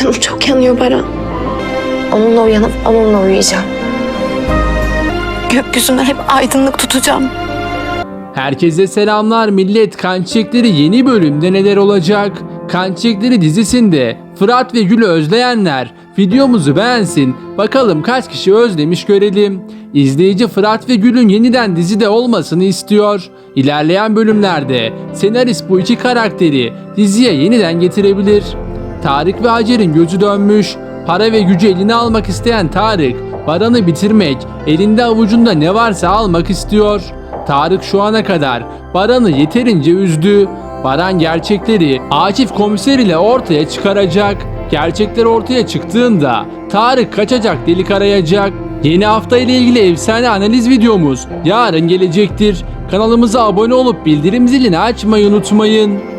Canım çok yanıyor Baran. Onunla uyanıp onunla uyuyacağım. Gökyüzüne hep aydınlık tutacağım. Herkese selamlar millet. Kan Çiçekleri yeni bölümde neler olacak? Kan Çiçekleri dizisinde Fırat ve Gül'ü özleyenler videomuzu beğensin. Bakalım kaç kişi özlemiş görelim. İzleyici Fırat ve Gül'ün yeniden dizide olmasını istiyor. İlerleyen bölümlerde senarist bu iki karakteri diziye yeniden getirebilir. Tarık ve Hacer'in gözü dönmüş. Para ve gücü eline almak isteyen Tarık, Baran'ı bitirmek, elinde avucunda ne varsa almak istiyor. Tarık şu ana kadar Baran'ı yeterince üzdü. Baran gerçekleri Akif komiser ile ortaya çıkaracak. Gerçekler ortaya çıktığında Tarık kaçacak delik arayacak. Yeni hafta ile ilgili efsane analiz videomuz yarın gelecektir. Kanalımıza abone olup bildirim zilini açmayı unutmayın.